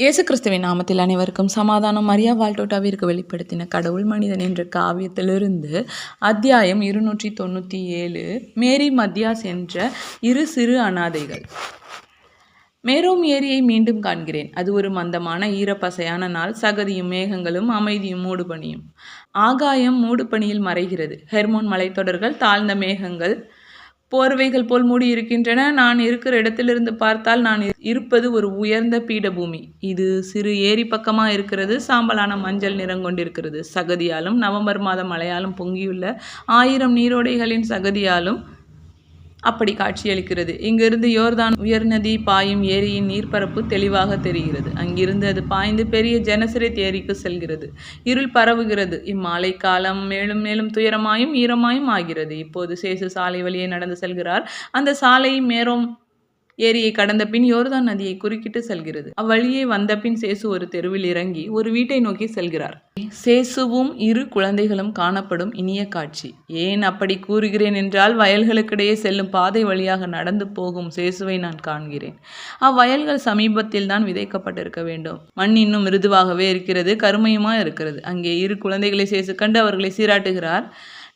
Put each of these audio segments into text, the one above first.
இயேசு கிறிஸ்துவின் நாமத்தில் அனைவருக்கும் சமாதானம். மரியா வால்டோட்டாவிற்கு வெளிப்படுத்தின கடவுள் மனிதன் என்ற காவியத்திலிருந்து அத்தியாயம் இருநூற்றி தொண்ணூற்றி ஏழு மேரி மத்தியாஸ் என்ற இரு சிறு அனாதைகள். மேரோம் ஏரியை மீண்டும் காண்கிறேன். அது ஒரு மந்தமான ஈரப்பசையான நாள். சகதியும் மேகங்களும் அமைதியும் மூடுபனியும். ஆகாயம் மூடுபனியில் மறைகிறது. ஹெர்மோன் மலைத்தொடர்கள் தாழ்ந்த மேகங்கள் போர்வைகள் போல் மூடி இருக்கின்றன. நான் இருக்கிற இடத்திலிருந்து பார்த்தால் நான் இரு- இருப்பது ஒரு உயர்ந்த பீடபூமி. இது சிறு ஏரி பக்கமா இருக்கிறது. சாம்பலான மஞ்சள் நிறம் கொண்டிருக்கிறது. சகதியாலும் நவம்பர் மாத மழையாலும் பொங்கியுள்ள ஆயிரம் நீரோடைகளின் சகதியாலும் அப்படி காட்சியளிக்கிறது. இங்கிருந்து யோர்தான் உயர்நதி பாயும் ஏரியின் நீர்ப்பரப்பு தெளிவாக தெரிகிறது. அங்கிருந்து அது பாய்ந்து பெரிய ஜெனசரேத் ஏரிக்கு செல்கிறது. இருள் பரவுகிறது. இம்மாலை காலம் மேலும் மேலும் துயரமாயும் ஈரமாயும் ஆகிறது. இப்போது சேசு சாலை வழியே நடந்து செல்கிறார். அந்த சாலை மேரோம் ஏரியை கடந்த பின் யோர்தான் நதியை குறுக்கிட்டு செல்கிறது. அவ்வழியே வந்த பின் சேசு ஒரு தெருவில் இறங்கி ஒரு வீட்டை நோக்கி செல்கிறார். சேசுவும் இரு குழந்தைகளும் காணப்படும் இனிய காட்சி. ஏன் அப்படி கூறுகிறேன் என்றால் வயல்களுக்கிடையே செல்லும் பாதை வழியாக நடந்து போகும் சேசுவை நான் காண்கிறேன். அவ்வயல்கள் சமீபத்தில் தான் விதைக்கப்பட்டிருக்க வேண்டும். மண் இன்னும் மிருதுவாகவே இருக்கிறது கருமையுமா இருக்கிறது. அங்கே இரு குழந்தைகளை சேசு கண்டு அவர்களை சீராட்டுகிறார்.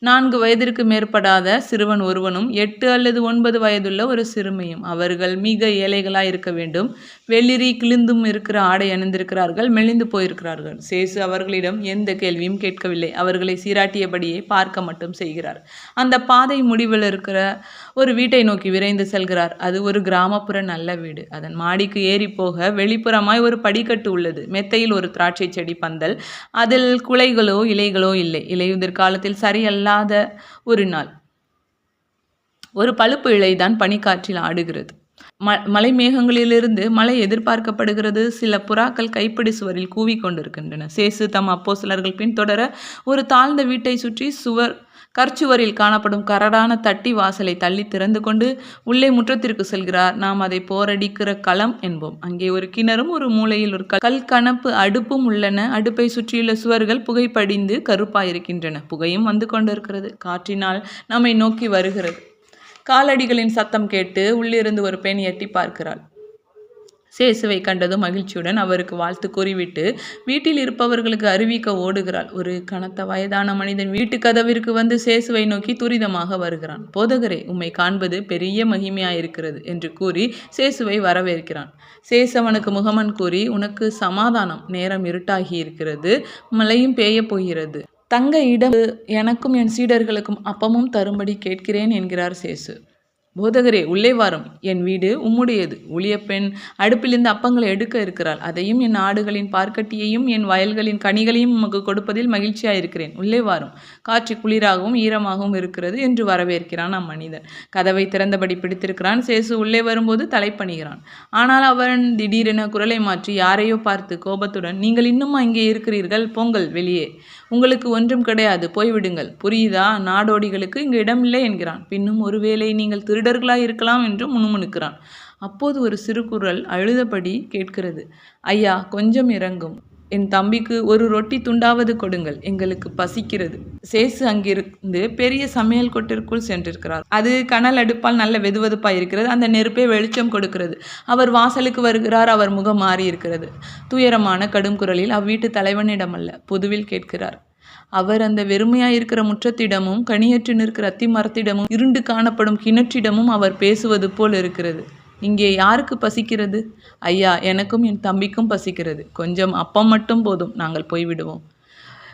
நான்கு வயதிற்கு மேற்படாத சிறுவன் ஒருவனும் எட்டு அல்லது ஒன்பது வயதுள்ள ஒரு சிறுமியும். அவர்கள் மிக ஏழைகளாக இருக்க வேண்டும். வெளிரி கிழிந்தும் இருக்கிற ஆடை அணிந்திருக்கிறார்கள் மெலிந்து போயிருக்கிறார்கள். சேசு அவர்களிடம் எந்த கேள்வியும் கேட்கவில்லை. அவர்களை சீராட்டியபடியே பார்க்க மட்டும் செய்கிறார். அந்த பாதை முடிவில் இருக்கிற ஒரு வீட்டை நோக்கி விரைந்து செல்கிறார். அது ஒரு கிராமப்புற நல்ல வீடு. அதன் மாடிக்கு ஏறி போக வெளிப்புறமாய் ஒரு படிக்கட்டு உள்ளது. மெத்தையில் ஒரு திராட்சை செடி பந்தல். அதில் குலைகளோ இலைகளோ இல்லை. இலையுதிர் காலத்தில் இல்லாத ஒரு நாள். ஒரு பழுப்பு இலைதான் பனிக்காற்றில் ஆடுகிறது. ம மலை மேகங்களிலிருந்து மழை எதிர்பார்க்கப்படுகிறது. சில புறாக்கள் கைப்பிடி சுவரில் கூவிக் கொண்டிருக்கின்றன சேசு தம் அப்போஸ்தலர்கள் பின்தொடர ஒரு தாழ்ந்த வீட்டை சுற்றி சுவர் கற்சுவரில் காணப்படும் கரடான தட்டி வாசலை தள்ளி திறந்து கொண்டு உள்ளே முற்றத்திற்கு செல்கிறார். நாம் அதை போரடிக்கிற களம் என்போம். அங்கே ஒரு கிணறும் ஒரு மூலையில் ஒரு கல் கணப்பு அடுப்பும் உள்ளன. அடுப்பை சுற்றியுள்ள சுவர்கள் புகைப்படிந்து கருப்பாயிருக்கின்றன. புகையும் வந்து கொண்டிருக்கிறது. காற்றினால் நம்மை நோக்கி வருகிறது. காலடிகளின் சத்தம் கேட்டு உள்ளிருந்து ஒரு பெண் எட்டி பார்க்கிறாள். சேசுவை கண்டதும் மகிழ்ச்சியுடன் அவருக்கு வாழ்த்து கூறிவிட்டு வீட்டில் இருப்பவர்களுக்கு அறிவிக்க ஓடுகிறாள். ஒரு கனத்த வயதான மனிதன் வீட்டு கதவிற்கு வந்து சேசுவை நோக்கி துரிதமாக வருகிறான். போதகரே உம்மை காண்பது பெரிய மகிமையாயிருக்கிறது என்று கூறி சேசுவை வரவேற்கிறான். சேசவனுக்கு முகமன் கூறி உனக்கு சமாதானம் நேரம் இருட்டாகி இருக்கிறது மழையும் பெய்யப் போகிறது. தங்க இடம் எனக்கும் என் சீடர்களுக்கும் அப்பமும் தரும்படி கேட்கிறேன் என்கிறார் சேசு. போதகரே உள்ளே வாரும். என் வீடு உம்முடையது. ஊழிய பெண் அடுப்பிலிருந்து அப்பங்களை எடுக்க இருக்கிறாள். அதையும் என் ஆடுகளின் பார்க்கட்டியையும் என் வயல்களின் கனிகளையும் உமக்கு கொடுப்பதில் மகிழ்ச்சியாயிருக்கிறேன். உள்ளே வாரும். காற்று குளிராகவும் ஈரமாகவும் இருக்கிறது என்று வரவேற்கிறான் அம்மனிதன். கதவை திறந்தபடி பிடித்திருக்கிறான். சேசு உள்ளே வரும்போது தலைப்பணிகிறான். ஆனால் அவன் திடீரென குரலை மாற்றி யாரையோ பார்த்து கோபத்துடன் நீங்கள் இன்னும் அங்கே இருக்கிறீர்கள்? போங்கள் வெளியே. உங்களுக்கு ஒன்றும் கிடையாது. போய்விடுங்கள் புரியுதா? நாடோடிகளுக்கு இங்கு இடமில்லை என்கிறான். பின்னும் ஒருவேளை நீங்கள் திருடர்களாய் இருக்கலாம் என்று முணுமுணுக்கிறான். அப்போது ஒரு சிறு குரல் அழுதபடி கேட்கிறது. ஐயா கொஞ்சம் இறங்கும். என் தம்பிக்கு ஒரு ரொட்டி துண்டாவது கொடுங்கள் எங்களுக்கு பசிக்கிறது. சேசு அங்கிருந்து பெரிய சமையல் கொட்டிற்குள் சென்றிருக்கிறார். அது கனல் அடுப்பால் நல்ல வெதுவெதுப்பாக இருக்கிறது அந்த நெருப்பே வெளிச்சம் கொடுக்கிறது. அவர் வாசலுக்கு வருகிறார் அவர் முகம் மாறி இருக்கிறது துயரமான கடும் குரலில் அவ்வீட்டு தலைவனிடமல்ல பொதுவில் கேட்கிறார். அவர் அந்த வெறுமையாய் இருக்கிற முற்றத்திடமும் கனியற்று நிற்கிற அத்தி மரத்திடமும் இருண்டு காணப்படும் கிணற்றிடமும் அவர் பேசுவது போல் இருக்கிறது. இங்கே யாருக்கு பசிக்கிறது? ஐயா எனக்கும் என் தம்பிக்கும் பசிக்கிறது. கொஞ்சம் அப்பம் மட்டும் போதும் நாங்கள் போய்விடுவோம்.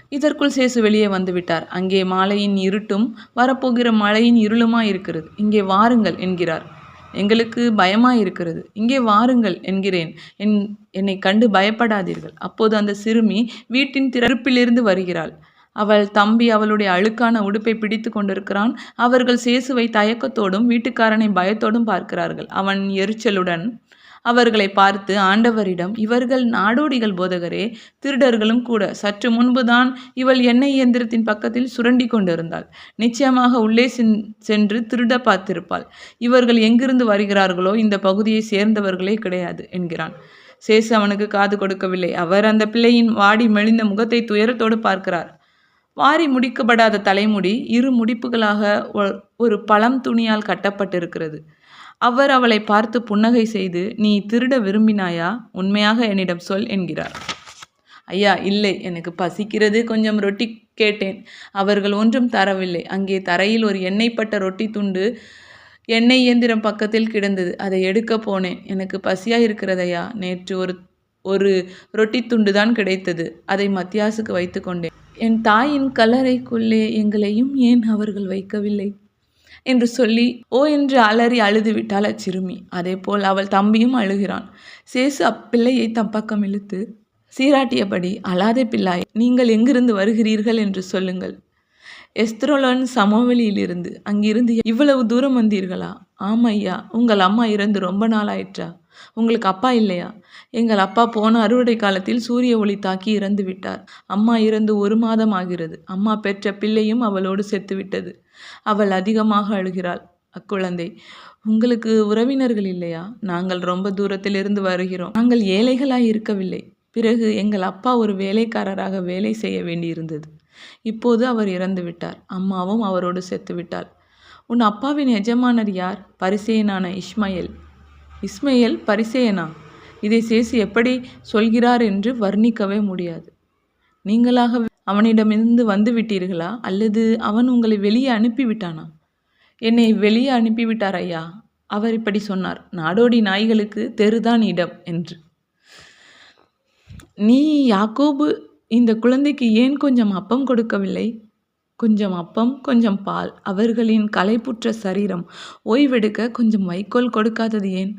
இதற்குள் சேசு வெளியே வந்து விட்டார். அங்கே மாலையின் இருட்டும் வரப்போகிற மழையின் இருளுமாய் இருக்கிறது. இங்கே வாருங்கள் என்கிறார். எங்களுக்கு பயமாய் இருக்கிறது. இங்கே வாருங்கள் என்கிறேன். என் என்னை கண்டு பயப்படாதீர்கள். அப்போது அந்த சிறுமி வீட்டின் திறப்பிலிருந்து வருகிறாள். அவள் தம்பி அவளுடைய அழுக்கான உடுப்பை பிடித்து கொண்டிருக்கிறான். அவர்கள் சேசுவை தயக்கத்தோடும் வீட்டுக்காரனை பயத்தோடும் பார்க்கிறார்கள். அவன் எரிச்சலுடன் அவர்களை பார்த்து ஆண்டவரிடம் இவர்கள் நாடோடிகள் போதகரே திருடர்களும் கூட. சற்று முன்புதான் இவள் எண்ணெய் இயந்திரத்தின் பக்கத்தில் சுரண்டி கொண்டிருந்தாள். நிச்சயமாக உள்ளே சென்று திருட பார்த்திருப்பாள். இவர்கள் எங்கிருந்து வருகிறார்களோ இந்த பகுதியை சேர்ந்தவர்களே கிடையாது என்கிறான். சேசு அவனுக்கு காது கொடுக்கவில்லை. அவர் அந்த பிள்ளையின் வாடி மெலிந்த முகத்தை துயரத்தோடு பார்க்கிறார். வாரி முடிக்கப்படாத தலைமுடி இரு முடிப்புகளாக ஒ- ஒரு பழம் துணியால் கட்டப்பட்டிருக்கிறது. அவர் அவளை பார்த்து புன்னகை செய்து நீ திருட விரும்பினாயா? உண்மையாக என்னிடம் சொல் என்கிறார். ஐயா இல்லை. எனக்கு பசிக்கிறது. கொஞ்சம் ரொட்டி கேட்டேன். அவர்கள் ஒன்றும் தரவில்லை. அங்கே தரையில் ஒரு எண்ணெய் பட்ட ரொட்டி துண்டு எண்ணெய் இயந்திரம் பக்கத்தில் கிடந்தது. அதை எடுக்க போனேன். எனக்கு பசியாக இருக்கிறதையா நேற்று ஒரு ஒரு ரொட்டி துண்டு தான் கிடைத்தது. அதை மத்தியாசுக்கு வைத்து கொண்டேன் என் தாயின் கல்லறைக்குள்ளே எங்களையும் ஏன் அவர்கள் வைக்கவில்லை? என்று சொல்லி ஓ என்று அலறி அழுது விட்டாள் அச்சிறுமி. அதேபோல் அவள் தம்பியும் அழுகிறான். சேசு அப்பிள்ளையை தம் பக்கம் இழுத்து சீராட்டியபடி அழாதே பிள்ளாய் நீங்கள் எங்கிருந்து வருகிறீர்கள் என்று சொல்லுங்கள். எஸ்த்ரோலன் சமவெளியிலிருந்து அங்கிருந்து இவ்வளவு தூரம் வந்தீர்களா? ஆமையா உங்கள் அம்மா இறந்து ரொம்ப நாள் ஆயிற்றா உங்களுக்கு அப்பா இல்லையா? எங்கள் அப்பா போன அறுவடை காலத்தில் சூரிய ஒளி தாக்கி இறந்து விட்டார். அம்மா இறந்து ஒரு மாதம் ஆகிறது. அம்மா பெற்ற பிள்ளையும் அவளோடு செத்துவிட்டது அவள் அதிகமாக அழுகிறாள். அக்குழந்தை உங்களுக்கு உறவினர்கள் இல்லையா? நாங்கள் ரொம்ப தூரத்திலிருந்து வருகிறோம். நாங்கள் ஏழைகளாய் இருக்கவில்லை. பிறகு எங்கள் அப்பா ஒரு வேலைக்காரராக வேலை செய்ய வேண்டியிருந்தது. இப்போது அவர் இறந்து விட்டார். அம்மாவும் அவரோடு செத்து விட்டாள். உன் அப்பாவின் எஜமானர் யார்? பரிசேயனான இஸ்மாயில். இஸ்மையேல் பரிசேயனா? இதை சேசி எப்படி சொல்கிறார் என்று வர்ணிக்கவே முடியாது. நீங்களாக அவனிடமிருந்து வந்து விட்டீர்களா அல்லது அவன் உங்களை வெளியே அனுப்பிவிட்டானா? என்னை வெளியே அனுப்பிவிட்டார் ஐயா. அவர் இப்படி சொன்னார். நாடோடி நாய்களுக்கு தெருதான் இடம் என்று. நீ யாக்கோபு இந்த குழந்தைக்கு ஏன் கொஞ்சம் அப்பம் கொடுக்கவில்லை? கொஞ்சம் அப்பம் கொஞ்சம் பால். அவர்களின் களைப்புற்ற சரீரம் ஓய்வெடுக்க கொஞ்சம் வைக்கோல் கொடுக்காதது ஏன்?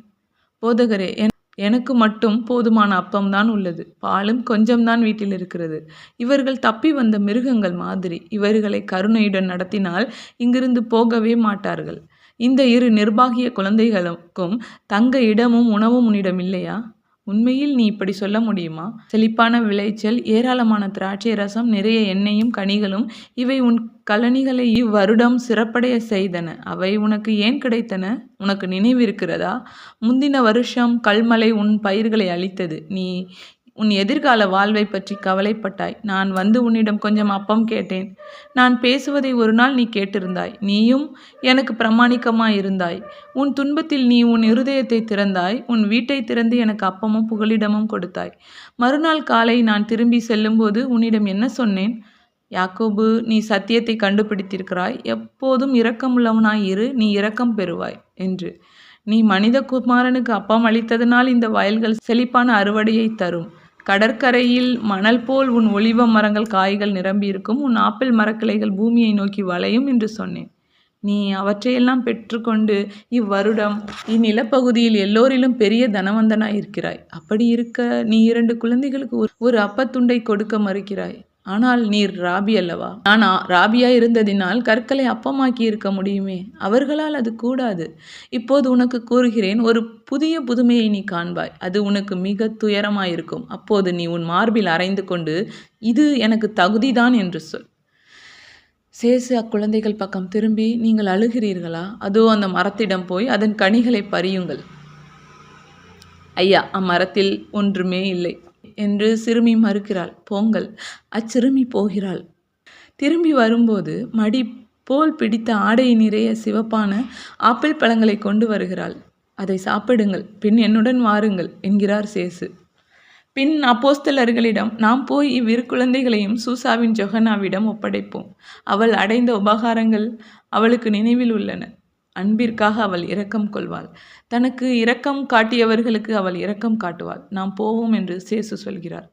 போதகரே எனக்கு மட்டும் போதுமான அப்பம்தான் உள்ளது. பாலும் கொஞ்சம்தான் வீட்டில் இருக்கிறது. இவர்கள் தப்பி வந்த மிருகங்கள் மாதிரி இவர்களை கருணையுடன் நடத்தினால் இங்கிருந்து போகவே மாட்டார்கள். இந்த இரு நிர்பாகிய குழந்தைகளுக்கும் தங்க இடமும் உணவும் உன்னிடம் இல்லையா? உண்மையில் நீ இப்படி சொல்ல முடியுமா? செழிப்பான விளைச்சல் ஏராளமான திராட்சை ரசம் நிறைய எண்ணெயும் கனிகளும் இவை உன் கழனிகளை இவ்வருடம் சிறப்படைய செய்தன. அவை உனக்கு ஏன் கிடைத்தன? உனக்கு நினைவிருக்கிறதா? முந்தின வருஷம் கல்மலை உன் பயிர்களை அளித்தது நீ உன் எதிர்கால வாழ்வை பற்றி கவலைப்பட்டாய். நான் வந்து உன்னிடம் கொஞ்சம் அப்பம் கேட்டேன். நான் பேசுவதை ஒரு நாள் நீ கேட்டிருந்தாய். நீயும் எனக்கு பிரமாணிக்கமாய் இருந்தாய். உன் துன்பத்தில் நீ உன் இருதயத்தை திறந்தாய். உன் வீட்டை திறந்து எனக்கு அப்பமும் புகலிடமும் கொடுத்தாய். மறுநாள் காலை நான் திரும்பி செல்லும்போது உன்னிடம் என்ன சொன்னேன்? யாக்கோபு நீ சத்தியத்தை கண்டுபிடித்திருக்கிறாய். எப்போதும் இரக்கமுள்ளவனாய் இரு. நீ இரக்கம் பெறுவாய் என்று. நீ மனித குமாரனுக்கு அப்பம் அளித்ததனால் இந்த வயல்கள் செழிப்பான அறுவடையை தரும். கடற்கரையில் மணல் போல் உன் ஒளிவ மரங்கள் காய்கள் நிரம்பியிருக்கும். உன் ஆப்பிள் மரக்கிளைகள் பூமியை நோக்கி வளையும் என்று சொன்னேன். நீ அவற்றையெல்லாம் பெற்றுக்கொண்டு இவ்வருடம் இந்நிலப்பகுதியில் எல்லோரிலும் பெரிய தனவந்தனாய் இருக்கிறாய் அப்படி இருக்க நீ இரண்டு குழந்தைகளுக்கு ஒரு ஒரு அப்பத்துண்டை கொடுக்க மறுக்கிறாய். ஆனால் நீர் ராபி அல்லவா? நானா ராபியா இருந்ததினால் கற்களை அப்பமாக்கி இருக்க முடியுமே? அவர்களால் அது கூடாது. இப்போது உனக்கு கூறுகிறேன் ஒரு புதிய புதுமையை நீ காண்பாய். அது உனக்கு மிக துயரமாயிருக்கும். அப்போது நீ உன் மார்பில் அரைந்து கொண்டு இது எனக்கு தகுதிதான் என்று சொல். சேசு அக்குழந்தைகள் பக்கம் திரும்பி நீங்கள் அழுகிறீர்களா? அதோ அந்த மரத்திடம் போய் அதன் கனிகளை பறியுங்கள். ஐயா அம்மரத்தில் ஒன்றுமே இல்லை. என்று சிறுமி மறுக்கிறாள். போங்கள் அச்சிறுமி போகிறாள். திரும்பி வரும்போது மடி போல் பிடித்த ஆடை நிறைய சிவப்பான ஆப்பிள் பழங்களை கொண்டு வருகிறாள். அதை சாப்பிடுங்கள் பின் என்னுடன் வாருங்கள் என்கிறார் சேசு. பின் அப்போஸ்தலர்களிடம் நாம் போய் இவ்விரு குழந்தைகளையும் சூசாவின் ஜொஹனாவிடம் ஒப்படைப்போம். அவள் அடைந்த உபகாரங்கள் அவளுக்கு நினைவில் உள்ளன. அன்பிற்காக அவள் இரக்கம் கொள்வாள். தனக்கு இரக்கம் காட்டியவர்களுக்கு அவள் இரக்கம் காட்டுவாள். நாம் போவோம் என்று சேசு சொல்கிறார்.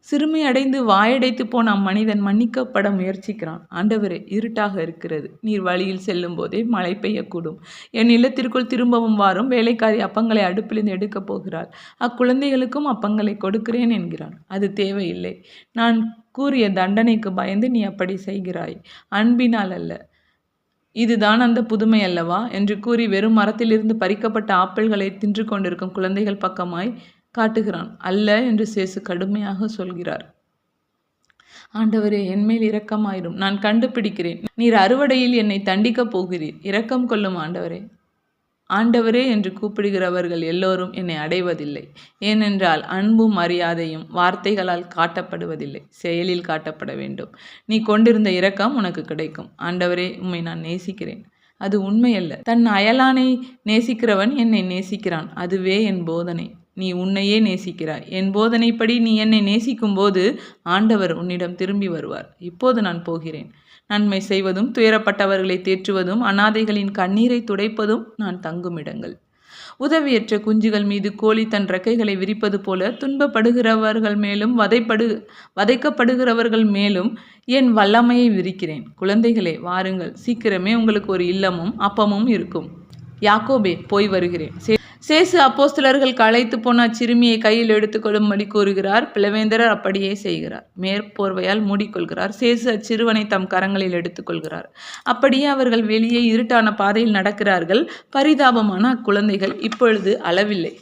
சிறுமி அடைந்து வாயடைத்து போன அம்மனிதன் மன்னிக்கப்பட முயற்சிக்கிறான். ஆண்டவரே இருட்டாக இருக்கிறது. நீர் வழியில் செல்லும் போதே மழை பெய்யக்கூடும். என் இல்லத்திற்குள் திரும்பவும் வாரும். வேலைக்காரி அப்பங்களை அடுப்பிலிருந்து எடுக்கப் போகிறாள். அக்குழந்தைகளுக்கும் அப்பங்களை கொடுக்கிறேன் என்கிறான். அது தேவையில்லை. நான் கூறிய தண்டனைக்கு பயந்து நீ அப்படி செய்கிறாய். அன்பினால் அல்ல. இதுதான் அந்த புதுமை அல்லவா? என்று கூறி வெறும் மரத்திலிருந்து பறிக்கப்பட்ட ஆப்பிள்களை தின்று கொண்டிருக்கும் குழந்தைகள் பக்கமாய் காட்டுகிறான். அல்ல என்று சேசு கடுமையாக சொல்கிறார். ஆண்டவரே என்மேல் இரக்கமாயிரும். நான் கண்டுபிடிக்கிறேன். நீர் அறுவடையில் என்னை தண்டிக்கப் போகிறீர். இரக்கம் கொள்ளும் ஆண்டவரே. ஆண்டவரே என்று கூப்பிடுகிறவர்கள் எல்லோரும் என்னை அடைவதில்லை. ஏனென்றால் அன்பும் மரியாதையும் வார்த்தைகளால் காட்டப்படுவதில்லை. செயலில் காட்டப்பட வேண்டும். நீ கொண்டிருந்த இரக்கம் உனக்கு கிடைக்கும். ஆண்டவரே உம்மை நான் நேசிக்கிறேன். அது உண்மையல்ல. தன் அயலானை நேசிக்கிறவன் என்னை நேசிக்கிறான். அதுவே என் போதனை. நீ உன்னையே நேசிக்கிறாய். என் போதனைப்படி நீ என்னை நேசிக்கும்போது ஆண்டவர் உன்னிடம் திரும்பி வருவார். இப்போது நான் போகிறேன். நன்மை செய்வதும் துயரப்பட்டவர்களை தேற்றுவதும் அனாதைகளின் கண்ணீரை துடைப்பதும் நான் தங்கும் இடங்கள். உதவியற்ற குஞ்சுகள் மீது கோழி தன் ரெக்கைகளை விரிப்பது போல துன்பப்படுகிறவர்கள் மேலும் வதைப்படு வதைக்கப்படுகிறவர்கள் மேலும் என் வல்லமையை விரிக்கிறேன். குழந்தைகளே வாருங்கள். சீக்கிரமே உங்களுக்கு ஒரு இல்லமும் அப்பமும் இருக்கும். யாக்கோபே போய் வருகிறேன். சேசு அப்போஸ்தலர்கள் களைத்து போன அச்சிறுமியை கையில் எடுத்துக்கொள்ளும்படி கூறுகிறார். பிளவேந்தரர் அப்படியே செய்கிறார். மேற்போர்வையால் மூடிக்கொள்கிறார். சேசு அச்சிறுவனை தம் கரங்களில் எடுத்துக்கொள்கிறார். அப்படியே அவர்கள் வெளியே இருட்டான பாதையில் நடக்கிறார்கள். பரிதாபமான அக்குழந்தைகள் இப்பொழுது அளவில்லை.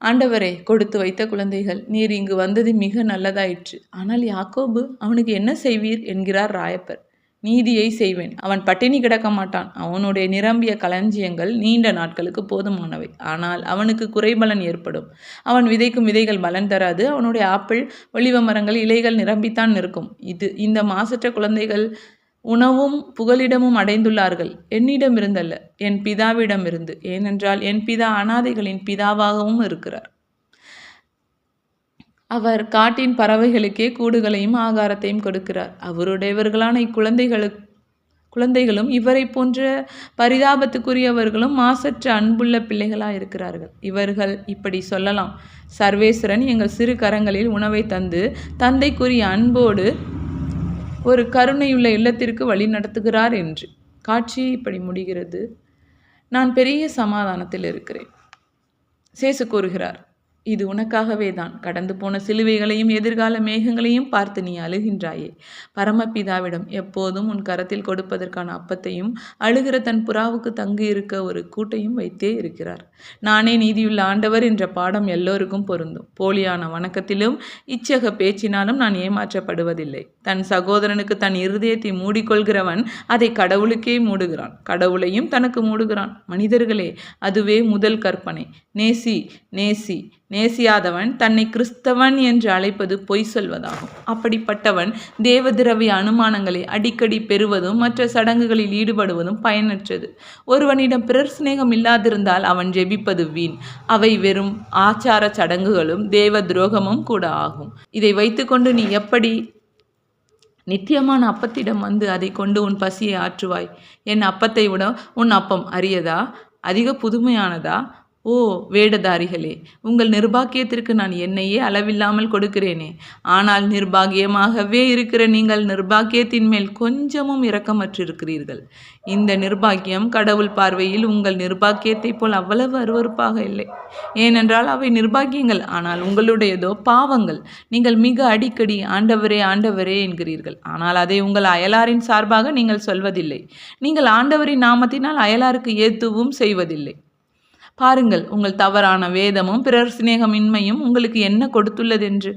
ஆண்டவரே கொடுத்து வைத்த குழந்தைகள் நீர் இங்கு வந்தது மிக நல்லதாயிற்று. ஆனால் யாக்கோபு அவனுக்கு என்ன செய்வீர்? என்கிறார் ராயப்பர். நீதியை செய்வேன். அவன் பட்டினி கிடக்க மாட்டான். அவனுடைய நிரம்பிய களஞ்சியங்கள் நீண்ட நாட்களுக்கு போதுமானவை. ஆனால் அவனுக்கு குறைபலன் ஏற்படும். அவன் விதைக்கும் விதைகள் பலன் தராது. அவனுடைய ஆப்பிள் ஒலிவ மரங்கள் இலைகள் நிரம்பித்தான் இருக்கும் இது இந்த மாசற்ற குழந்தைகள் உணவும் புகலிடமும் அடைந்துள்ளார்கள். என்னிடமிருந்தல்ல. என் பிதாவிடமிருந்து. ஏனென்றால் என் பிதா அனாதைகளின் பிதாவாகவும் இருக்கிறார். அவர் காட்டின் பறவைகளுக்கே கூடுகளையும் ஆகாரத்தையும் கொடுக்கிறார். அவருடையவர்களான இக்குழந்தைகளுக்கு குழந்தைகளும் இவரை போன்ற பரிதாபத்துக்குரியவர்களும் மாசற்ற அன்புள்ள பிள்ளைகளாக இருக்கிறார்கள் இவர்கள் இப்படி சொல்லலாம். சர்வேஸ்வரன் எங்கள் சிறு கரங்களில் உணவை தந்து தந்தைக்குரிய அன்போடு ஒரு கருணையுள்ள இல்லத்திற்கு வழி நடத்துகிறார் என்று. காட்சி இப்படி முடிகிறது. நான் பெரிய சமாதானத்தில் இருக்கிறேன். சேசு கூறுகிறார். இது உனக்காகவே தான். கடந்து போன சிலுவைகளையும் எதிர்கால மேகங்களையும் பார்த்து நீ அழுகின்றாயே. பரமபிதாவிடம் எப்போதும் உன் கரத்தில் கொடுப்பதற்கான அப்பத்தையும் அழுகிற தன் புறாவுக்கு தங்கி இருக்க ஒரு கூட்டையும் வைத்தே இருக்கிறார். நானே நீதியுள்ள ஆண்டவர் என்ற பாடம் எல்லோருக்கும் பொருந்தும். போலியான வணக்கத்திலும் இச்சக பேச்சினாலும் நான் ஏமாற்றப்படுவதில்லை. தன் சகோதரனுக்கு தன் இருதயத்தை மூடிக்கொள்கிறவன் அதை கடவுளுக்கே மூடுகிறான். கடவுளையும் தனக்கு மூடுகிறான். மனிதர்களே அதுவே முதல் கற்பனை. நேசி நேசி. நேசியாதவன் தன்னை கிறிஸ்தவன் என்று அழைப்பது பொய் சொல்வதாகும். அப்படிப்பட்டவன் தேவதிரவிய அனுமானங்களை அடிக்கடி பெறுவதும் மற்ற சடங்குகளில் ஈடுபடுவதும் பயனற்றது. ஒருவனிடம் பிறர் சிநேகம் இல்லாதிருந்தால் அவன் ஜெபிப்பது வீண். அவை வெறும் ஆச்சார சடங்குகளும் தேவ துரோகமும் கூட ஆகும். இதை வைத்துக்கொண்டு நீ எப்படி நித்தியமான அப்பத்திடம் வந்து அதை கொண்டு உன் பசியை ஆற்றுவாய்? என் அப்பத்தை விட உன் அப்பம் அரியதா? அதிக புதுமையானதா? ஓ வேடதாரிகளே உங்கள் நிர்பாக்கியத்திற்கு நான் என்னையே அளவில்லாமல் கொடுக்கிறேனே. ஆனால் நிர்பாகியமாகவே இருக்கிற நீங்கள் நிர்பாக்கியத்தின் மேல் கொஞ்சமும் இரக்கமற்றிருக்கிறீர்கள். இந்த நிர்பாக்கியம் கடவுள் பார்வையில் உங்கள் நிர்பாக்கியத்தைப் போல் அவ்வளவு அருவருப்பாக இல்லை. ஏனென்றால் அவை நிர்பாக்கியங்கள் ஆனால் உங்களுடையதோ பாவங்கள். நீங்கள் மிக அடிக்கடி ஆண்டவரே ஆண்டவரே என்கிறீர்கள். ஆனால் அதை உங்கள் அயலாரின் சார்பாக நீங்கள் சொல்வதில்லை. நீங்கள் ஆண்டவரின் நாமத்தினால் அயலாருக்கு ஏத்துவும் செய்வதில்லை. பாருங்கள் உங்கள் தவறான வேதமும் பிறர் சிநேகமின்மையும் உங்களுக்கு என்ன கொடுத்துள்ளதென்று.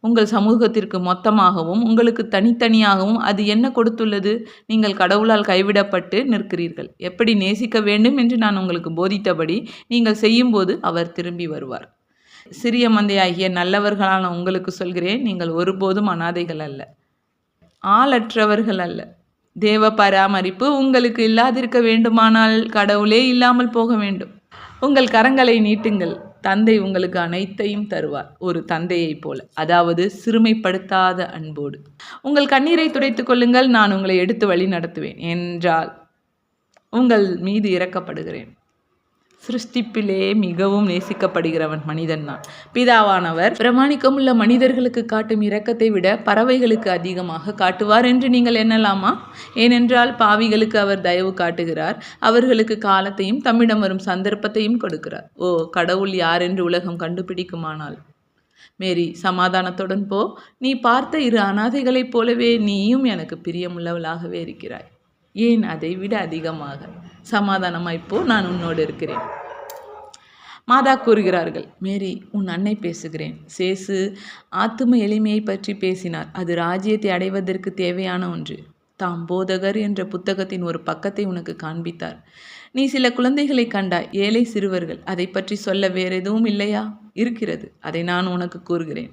உங்கள் சமூகத்திற்கு மொத்தமாகவும் உங்களுக்கு தனித்தனியாகவும் அது என்ன கொடுத்துள்ளது? நீங்கள் கடவுளால் கைவிடப்பட்டு நிற்கிறீர்கள். எப்படி நேசிக்க வேண்டும் என்று நான் உங்களுக்கு போதித்தபடி நீங்கள் செய்யும்போது அவர் திரும்பி வருவார். சிறிய மந்தையாகிய நல்லவர்களான உங்களுக்கு சொல்கிறேன் நீங்கள் ஒருபோதும் அனாதைகள் அல்ல. ஆளற்றவர்கள் அல்ல. தேவ பராமரிப்பு உங்களுக்கு இல்லாதிருக்க வேண்டுமானால் கடவுளே இல்லாமல் போக வேண்டும். உங்கள் கரங்களை நீட்டுங்கள். தந்தை உங்களுக்கு அனைத்தையும் தருவார். ஒரு தந்தையைப் போல. அதாவது சிறுமைப்படுத்தாத அன்போடு. உங்கள் கண்ணீரை துடைத்துக் கொள்ளுங்கள். நான் உங்களை எடுத்து வழி நடத்துவேன். என்றால் உங்கள் மீது இறக்கப்படுகிறேன் சிருஷ்டிப்பிலே மிகவும் நேசிக்கப்படுகிறவன் மனிதன் தான். பிதாவானவர் பிரமாணிக்கமுள்ள மனிதர்களுக்கு காட்டும் இரக்கத்தை விட பறவைகளுக்கு அதிகமாக காட்டுவார் என்று நீங்கள் எண்ணலாமா? ஏனென்றால் பாவிகளுக்கு அவர் தயவு காட்டுகிறார். அவர்களுக்கு காலத்தையும் தம்மிடம் வரும் சந்தர்ப்பத்தையும் கொடுக்கிறார். ஓ கடவுள் யார் என்று உலகம் கண்டுபிடிக்குமானால்? மேரி சமாதானத்துடன் போ. நீ பார்த்த இரு அனாதைகளைப் போலவே நீயும் எனக்கு பிரியமுள்ளவளாகவே இருக்கிறாய். ஏன் அதை விட அதிகமாக? சமாதானமாக இப்போது நான் உன்னோடு இருக்கிறேன். மாதா கூறுகிறார்கள் மேரி உன் அன்னை பேசுகிறேன். சேசு ஆத்தும எளிமையை பற்றி பேசினார். அது ராஜ்யத்தை அடைவதற்கு தேவையான ஒன்று. தாம் போதகர் என்ற புத்தகத்தின் ஒரு பக்கத்தை உனக்கு காண்பித்தார். நீ சில குழந்தைகளை கண்டாய். ஏழை சிறுவர்கள். அதை பற்றி சொல்ல வேற எதுவும் இல்லையா? இருக்கிறது. அதை நான் உனக்கு கூறுகிறேன்.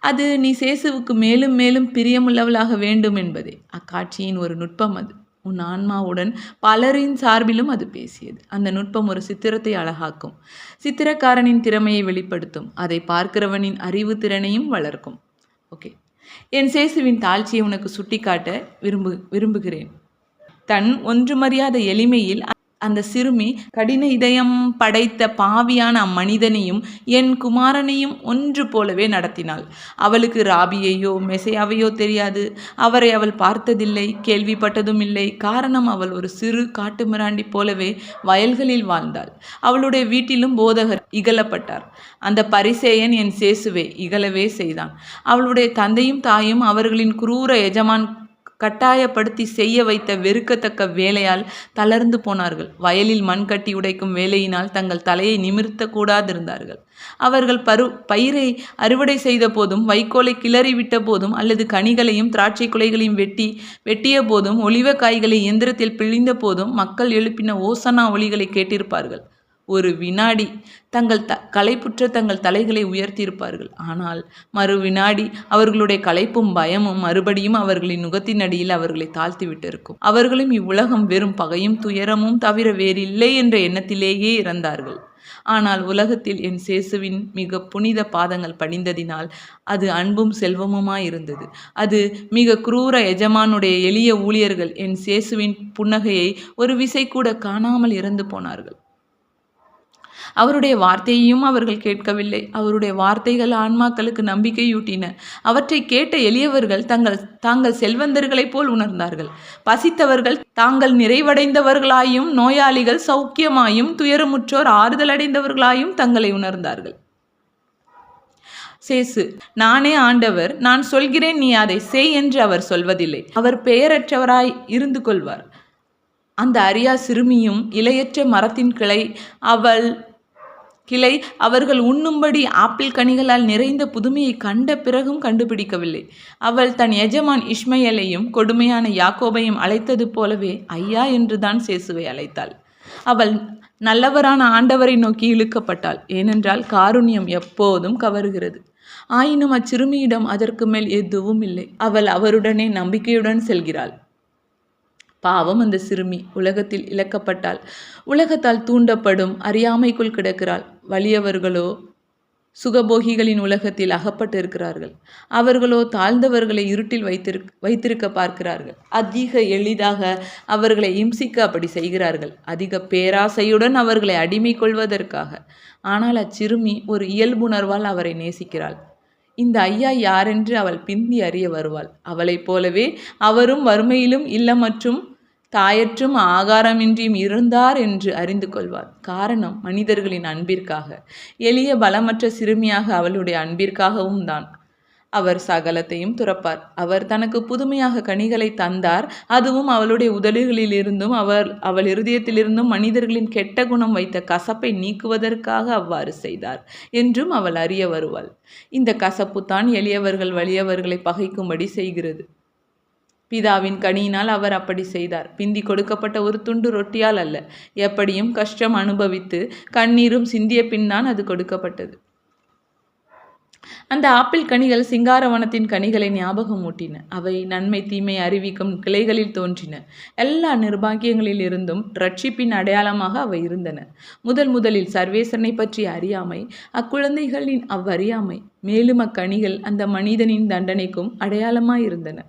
அது நீ சேசுவுக்கு மேலும் மேலும் பிரியமுள்ளவளாக வேண்டும் என்பதே. அக்காட்சியின் ஒரு நுட்பம் அது. உன் ஆன்மாவுடன் பலரின் சார்பிலும் அது பேசியது. அந்த நுட்பம் ஒரு சித்திரத்தை அழகாக்கும். சித்திரக்காரனின் திறமையை வெளிப்படுத்தும். அதை பார்க்கிறவனின் அறிவு திறனையும் வளர்க்கும். ஓகே. என் சேசுவின் தாழ்ச்சியை உனக்கு சுட்டிக்காட்ட விரும்பு விரும்புகிறேன். தன் ஒன்றுமறியாத எளிமையில் அந்த சிறுமி கடின இதயம் படைத்த பாவியான அம்மனிதனையும் என் குமாரனையும் ஒன்று போலவே நடத்தினாள். அவளுக்கு ராபியையோ மெசையாவையோ தெரியாது. அவரை அவள் பார்த்ததில்லை கேள்விப்பட்டதும் இல்லை. காரணம் அவள் ஒரு சிறு காட்டுமிராண்டி போலவே வயல்களில் வாழ்ந்தாள். அவளுடைய வீட்டிலும் போதகர் இகழப்பட்டார். அந்த பரிசேயன் என் சேசுவே இகழவே செய்தான். அவளுடைய தந்தையும் தாயும் அவர்களின் குரூர எஜமான் கட்டாயப்படுத்தி செய்ய வைத்த வெறுக்கத்தக்க வேலையால் தளர்ந்து போனார்கள். வயலில் மண் கட்டி உடைக்கும் வேலையினால் தங்கள் தலையை நிமிர்த்த கூடாதிருந்தார்கள் அவர்கள் பரு பயிரை அறுவடை செய்த போதும் வைக்கோலை கிளறி விட்ட போதும் அல்லது கனிகளையும் திராட்சை குலைகளையும் வெட்டி வெட்டிய போதும் ஒளிவ காய்களை இயந்திரத்தில் பிழிந்த போதும் மக்கள் எழுப்பின ஓசனா ஒளிகளை கேட்டிருப்பார்கள். ஒரு வினாடி தங்கள் த களைப்புற்ற தங்கள் தலைகளை உயர்த்தியிருப்பார்கள். ஆனால் மறு வினாடி அவர்களுடைய களைப்பும் பயமும் மறுபடியும் அவர்களின் நுகத்தின் அடியில் அவர்களை தாழ்த்திவிட்டிருக்கும் அவர்களும் இவ்வுலகம் வெறும் பகையும் துயரமும் தவிர வேறில்லை என்ற எண்ணத்திலேயே இறந்தார்கள். ஆனால் உலகத்தில் என் சேசுவின் மிக புனித பாதங்கள் பணிந்ததினால் அது அன்பும் செல்வமுமாயிருந்தது. அது மிக குரூர எஜமானுடைய எளிய ஊழியர்கள் என் சேசுவின் புன்னகையை ஒரு விசை கூட காணாமல் இறந்து போனார்கள். அவருடைய வார்த்தையையும் அவர்கள் கேட்கவில்லை. அவருடைய வார்த்தைகள் ஆன்மாக்களுக்கு நம்பிக்கையூட்டின. அவற்றை கேட்ட எளியவர்கள் தங்கள் தாங்கள் செல்வந்தர்களைப் போல் உணர்ந்தார்கள். பசித்தவர்கள் தாங்கள் நிறைவடைந்தவர்களாயும் நோயாளிகள் சௌக்கியமாயும் துயரமுற்றோர் ஆறுதலடைந்தவர்களாயும் தங்களை உணர்ந்தார்கள். சேசு நானே ஆண்டவர் நான் சொல்கிறேன் நீ அதை செய் என்று அவர் சொல்வதில்லை. அவர் பெயரற்றவராய் இருந்து கொள்வார். அந்த அரியா சிறுமியும் இலையற்ற மரத்தின் கிளை அவள் கிளை அவர்கள் உண்ணும்படி ஆப்பிள் கனிகளால் நிறைந்த புதுமையை கண்ட பிறகும் கண்டுபிடிக்கவில்லை. அவள் தன் எஜமான் இஷ்மையலையும் கொடுமையான யாக்கோபையும் அழைத்தது போலவே ஐயா என்றுதான் சேசுவை அழைத்தாள். அவள் நல்லவரான ஆண்டவரை நோக்கி இழுக்கப்பட்டாள். ஏனென்றால் காருண்யம் எப்போதும் கவருகிறது. ஆயினும் அச்சிறுமியிடம் அதற்கு மேல் எதுவும் இல்லை. அவள் அவருடனே நம்பிக்கையுடன் செல்கிறாள். பாவம் அந்த சிறுமி உலகத்தில் இழக்கப்பட்டாள். உலகத்தால் தூண்டப்படும் அறியாமைக்குள் கிடக்கிறாள். வலியவர்களோ சுகபோகிகளின் உலகத்தில் அகப்பட்டு இருக்கிறார்கள் அவர்களோ தாழ்ந்தவர்களை இருட்டில் வைத்திருக் வைத்திருக்க பார்க்கிறார்கள். அதிக எளிதாக அவர்களை இம்சிக்க அப்படி செய்கிறார்கள். அதிக பேராசையுடன் அவர்களை அடிமை கொள்வதற்காக ஆனால் அச்சிறுமி ஒரு இயல்புணர்வால் அவரை நேசிக்கிறாள். இந்த ஐயா யாரென்று அவள் பிந்தி அறிய வருவாள். அவளைப் போலவே அவரும் வறுமையிலும் இல்லமற்றும் தாயற்றும் ஆகாரமின்றியும் இருந்தார் என்று அறிந்து கொள்வார். காரணம் மனிதர்களின் அன்பிற்காக. எளிய பலமற்ற சிறுமியாக அவளுடைய அன்பிற்காகவும் தான். அவர் சகலத்தையும் துறப்பார். அவர் தனக்கு புதுமையாக கனிகளை தந்தார். அதுவும் அவளுடைய உதடுகளிலிருந்தும் அவர் அவள் இருதயத்திலிருந்தும் மனிதர்களின் கெட்ட குணம் வைத்த கசப்பை நீக்குவதற்காக அவ்வாறு செய்தார் என்றும் அவள் அறிய வருவாள். இந்த கசப்பு தான் எளியவர்கள் வலியவர்களை பகைக்கும்படி செய்கிறது. பிதாவின் கனியினால் அவர் அப்படி செய்தார். பிந்தி கொடுக்கப்பட்ட ஒரு துண்டு ரொட்டியால் அல்ல. எப்படியும் கஷ்டம் அனுபவித்து கண்ணீரும் சிந்திய பின்தான் அது கொடுக்கப்பட்டது. அந்த ஆப்பிள் கனிகள் சிங்காரவனத்தின் கனிகளை ஞாபகம் ஊட்டின அவை நன்மை தீமை அறிவிக்கும் கிளைகளில் தோன்றின. எல்லா நிர்பாகியங்களில் இருந்தும் ரட்சிப்பின் அடையாளமாக அவை இருந்தன. முதல் முதலில் சர்வேசனை பற்றிய அறியாமை அக்குழந்தைகளின் அவ்வறியாமை மேலும் அக்கனிகள் அந்த மனிதனின் தண்டனைக்கும் அடையாளமாயிருந்தன.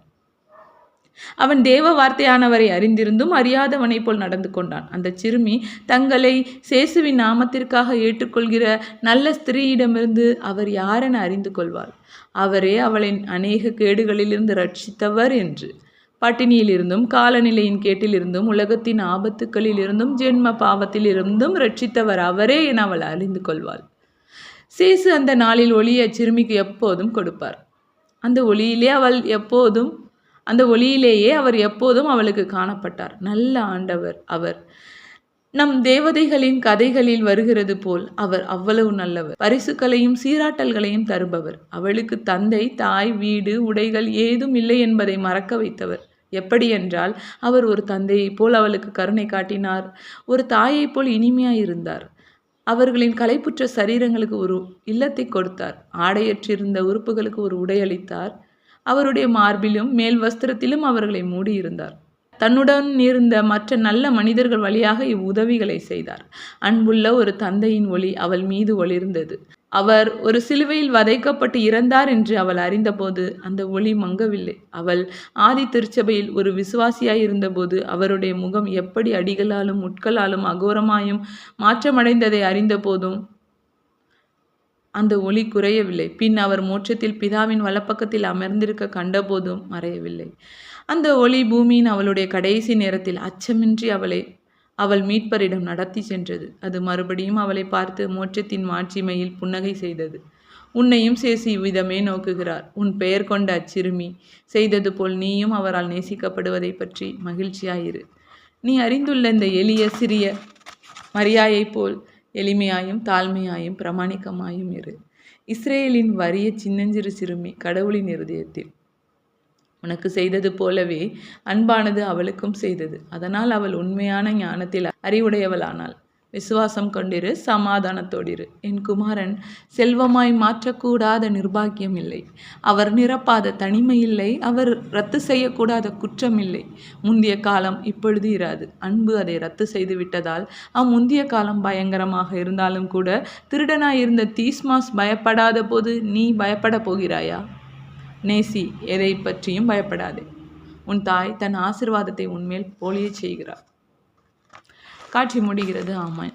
அவன் தேவ வார்த்தையானவரை அறிந்திருந்தும் அறியாதவனைப் போல் நடந்து கொண்டான். அந்த சிறுமி தங்களை சேசுவின் நாமத்திற்காக ஏற்றுக்கொள்கிற நல்ல ஸ்திரீயிடமிருந்து அவர் யாரென அறிந்து கொள்வாள்? அவரே அவளின் அநேக கேடுகளிலிருந்து ரட்சித்தவர் என்று. பட்டினியிலிருந்தும் காலநிலையின் கேட்டிலிருந்தும் உலகத்தின் ஆபத்துக்களிலிருந்தும் ஜென்ம பாவத்திலிருந்தும் ரட்சித்தவர் அவரே என அவள் அறிந்து கொள்வாள். சேசு அந்த நாளில் ஒளியை சிறுமிக்கு எப்போதும் கொடுப்பார். அந்த ஒளியிலே அவள் எப்போதும் அந்த ஒளியிலேயே அவர் எப்போதும் அவளுக்கு காணப்பட்டார். நல்ல ஆண்டவர் அவர். நம் தேவதைகளின் கதைகளில் வருகிறது போல் அவர் அவ்வளவு நல்லவர். பரிசுகளையும் சீராட்டல்களையும் தருபவர். அவளுக்கு தந்தை தாய் வீடு உடைகள் ஏதும் இல்லை என்பதை மறக்க வைத்தவர். எப்படி என்றால் அவர் ஒரு தந்தையைப் போல் அவளுக்கு கருணை காட்டினார். ஒரு தாயைப் போல் இனிமையாயிருந்தார். அவர்களின் களைப்புற்ற சரீரங்களுக்கு ஒரு இல்லத்தை கொடுத்தார். ஆடையற்றிருந்த உறுப்புகளுக்கு ஒரு உடை அளித்தார். அவருடைய மார்பிலும் மேல் வஸ்திரத்திலும் அவர்களை மூடியிருந்தார். தன்னுடன் இருந்த மற்ற நல்ல மனிதர்கள் வழியாக இவ்வுதவிகளை செய்தார். அன்புள்ள ஒரு தந்தையின் ஒளி அவள் மீது ஒளிர்ந்தது. அவர் ஒரு சிலுவையில் வதைக்கப்பட்டு இறந்தார் என்று அவள் அறிந்தபோது அந்த ஒளி மங்கவில்லை. அவள் ஆதி திருச்சபையில் ஒரு விசுவாசியாய் இருந்தபோது அவருடைய முகம் எப்படி அடிகளாலும் முட்களாலும் அகோரமாயும் மாற்றமடைந்ததை அறிந்தபோதும் அந்த ஒளி குறையவில்லை. பின் அவர் மோட்சத்தில் பிதாவின் வலப்பக்கத்தில் அமர்ந்திருக்க கண்டபோதும் மறையவில்லை. அந்த ஒளி பூமியின் அவளுடைய கடைசி நேரத்தில் அச்சமின்றி அவளை அவள் மீட்பரிடம் நடத்தி சென்றது. அது மறுபடியும் அவளை பார்த்து மோட்சத்தின் மாட்சிமையில் புன்னகை செய்தது. உன்னையும் சேசி இவ்விதமே நோக்குகிறார். உன் பெயர் கொண்ட அச்சிறுமி செய்தது போல் நீயும் அவரால் நேசிக்கப்படுவதை பற்றி மகிழ்ச்சியாயிரு. நீ அறிந்துள்ள இந்த எளிய சிறிய மரியாயைப் போல் எளிமையாயும் தாழ்மையாயும் பிரமாணிக்கமாயும் இரு. இஸ்ரேலின் வறிய சின்னஞ்சிறு சிறுமி கடவுளின் இருதயத்தில். உனக்கு செய்தது போலவே அன்பானது அவளுக்கும் செய்தது. அதனால் அவள் உண்மையான ஞானத்தில் அறிவுடையவளானாள். விசுவாசம் கொண்டிரு சமாதானத்தோடிரு என் குமாரன் செல்வமாய் மாற்றக்கூடாத நிர்பாகியம் இல்லை. அவர் நிரப்பாத தனிமை இல்லை. அவர் ரத்து செய்யக்கூடாத குற்றம் இல்லை. முந்திய காலம் இப்பொழுது இராது. அன்பு அதை ரத்து செய்து விட்டதால் அம்முந்திய காலம் பயங்கரமாக இருந்தாலும் கூட திருடனாய் இருந்த தீஸ்மாஸ் பயப்படாத போது நீ பயப்பட போகிறாயா? நேசி எதை பற்றியும் பயப்படாதே. உன் தாய் தன் ஆசிர்வாதத்தை உன்மேல் போலியே செய்கிறார் காட்சி முடிகிறது. ஆமாம்.